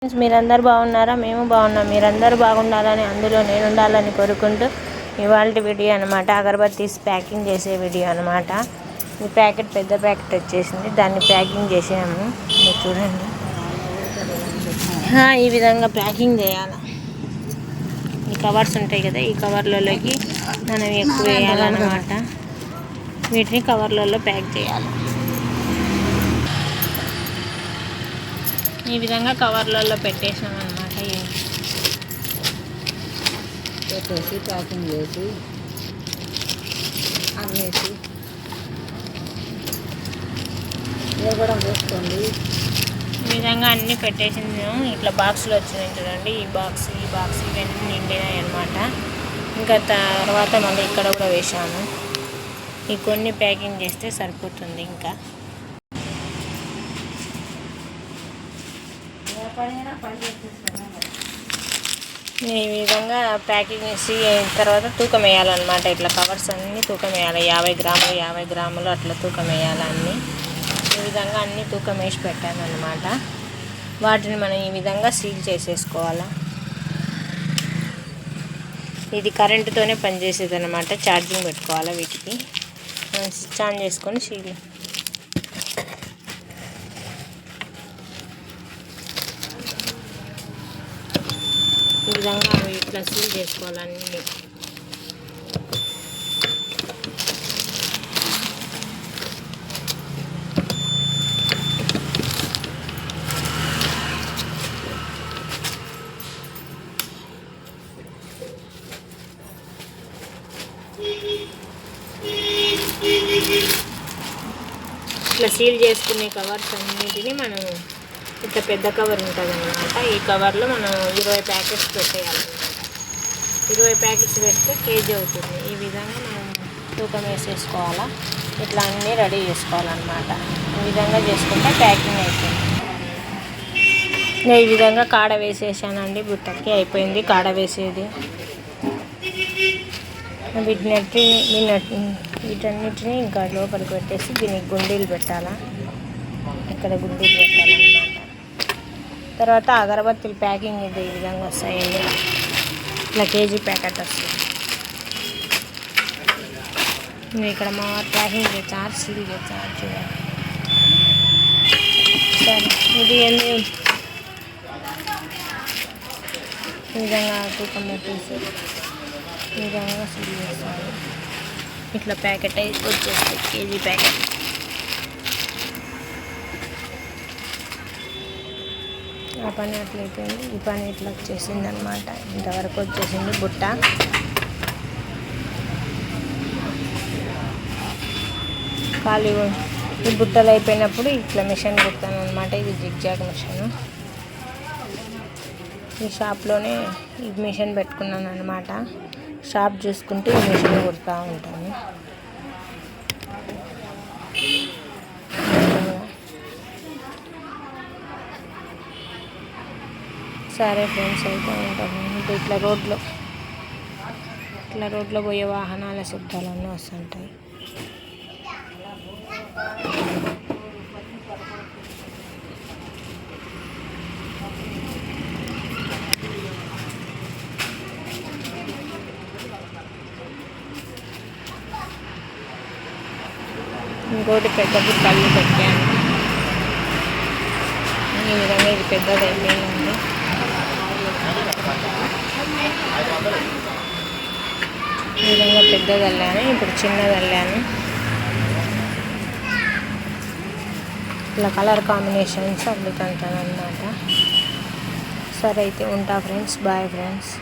Friends మీరందరూ బాగున్నారా? మేము బాగున్నాం. మీరందరూ బాగుండాలని అందులో నేను ఉండాలని కోరుకుంటూ ఇవాళ వీడియో అనమాట అగరబత్తీస్ ప్యాకింగ్ చేసే వీడియో అనమాట ఈ ప్యాకెట్ పెద్ద ప్యాకెట్ వచ్చేసింది. దాన్ని ప్యాకింగ్ చేసాము మీరు చూడండి. ఈ విధంగా ప్యాకింగ్ చేయాలి? ఈ కవర్స్ ఉంటాయి కదా ఈ కవర్లలోకి మనం ఎక్కువ వేయాలన్నమాట. వీటిని కవర్లలో ప్యాక్ చేయాలి. ఈ విధంగా కవర్లలో పెట్టేసాం అనమాట పెట్టేసి ప్యాకింగ్ చేసి అన్నేసి కూడా పోసుకోండి ఈ విధంగా అన్నీ పెట్టేసింది. ఇట్లా బాక్స్లో వచ్చినాయి చూడండి. ఈ బాక్స్ ఈ బాక్స్ ఇవన్నీ నిండినాయి అనమాట ఇంకా తర్వాత మళ్ళీ ఇక్కడ కూడా వేసాము ఈ కొన్ని ప్యాకింగ్ చేస్తే సరిపోతుంది ఇంకా. ఈ విధంగా ప్యాకింగ్ చేసి తర్వాత తూకం వేయాలన్నమాట. ఇట్లా కవర్స్ అన్నీ తూకం వేయాలి. యాభై గ్రాములు యాభై గ్రాములు అట్లా తూకం వేయాలి అన్నీ. ఈ విధంగా అన్నీ తూకం వేసి పెట్టాలన్నమాట వాటిని మనం ఈ విధంగా సీల్ చేసేసుకోవాలా. ఇది కరెంటుతోనే పనిచేసేది అనమాట ఛార్జింగ్ పెట్టుకోవాలా వీటికి. స్విచ్ ఆన్ చేసుకొని సీల్ ఈ విధంగా అవి ఇట్లా సీల్ చేసుకోవాలన్నీ ఇట్లా సీల్ చేసుకునే కవర్స్ అన్నిటిని మనం ఇట్లా పెద్ద కవర్ ఉంటుంది అనమాట ఈ కవర్లో మనం ఇరవై ప్యాకెట్స్ పెట్టేయాలి ఇరవై ప్యాకెట్స్ పెడితే కేజీ అవుతుంది. ఈ విధంగా మనం తూకం వేసేసుకోవాలా? ఇట్లా అన్నీ రెడీ చేసుకోవాలన్నమాట. ఈ విధంగా చేసుకుంటే ప్యాకింగ్ అయిపోయింది. నేను ఈ విధంగా కాడ వేసేసానండి. బుట్టకి అయిపోయింది కాడ వేసేది. వీటినట్టి వీటన్నిటిని ఇంకా లోపలికి పెట్టేసి దీనికి గుండీలు పెట్టాలా? ఇక్కడ గుండీలు పెట్టాలన్నమాట. తర్వాత అగరబత్తుల ప్యాకింగ్ ఇది ఈ విధంగా వస్తాయండి ఇట్లా కేజీ ప్యాకెట్ వస్తుంది ఇంకా ఇక్కడ మా ప్యాకింగ్ చేస్తారు సీల్ చేస్తారు చూడండి. సరే ఇది ఎన్ని ఈ విధంగా తూకం పెట్టేసి ఈ విధంగా సీల్ చేస్తారు. ఇట్లా ప్యాకెట్ అయి వచ్చేస్తాయి కేజీ ప్యాకెట్. ఆ పని అట్లయిపోయింది ఈ పని ఇట్లా వచ్చేసింది అనమాట ఇంతవరకు వచ్చేసింది బుట్ట. ఖాళీ ఈ బుట్టలు అయిపోయినప్పుడు ఇట్లా మిషన్ కుడతాను అనమాట ఇది జిగ్జాగ్ మిషన్. ఈ షాప్లోనే ఈ మిషన్ పెట్టుకున్నాను అనమాట షాప్ చూసుకుంటూ ఈ మిషన్ కుడతా ఉంటాను. సరే ఫ్రెండ్స్ అయితే ఉంటాము ఇంకా ఇట్లా రోడ్లో ఇట్లా రోడ్లో పోయే వాహనాల శబ్దాలన్నీ వస్తుంటాయి. ఇంకోటి పెద్దది కళ్ళు పెట్టాను. ఈ విధంగా ఇది పెద్దది అయిపోయింది ఈ విధంగా పెద్దది అల్లాను ఇప్పుడు చిన్నది అల్లాను ఇట్లా కలర్ కాంబినేషన్స్ అల్లుతుంటాను అనమాట సరే అయితే ఉంటా ఫ్రెండ్స్. Bye friends.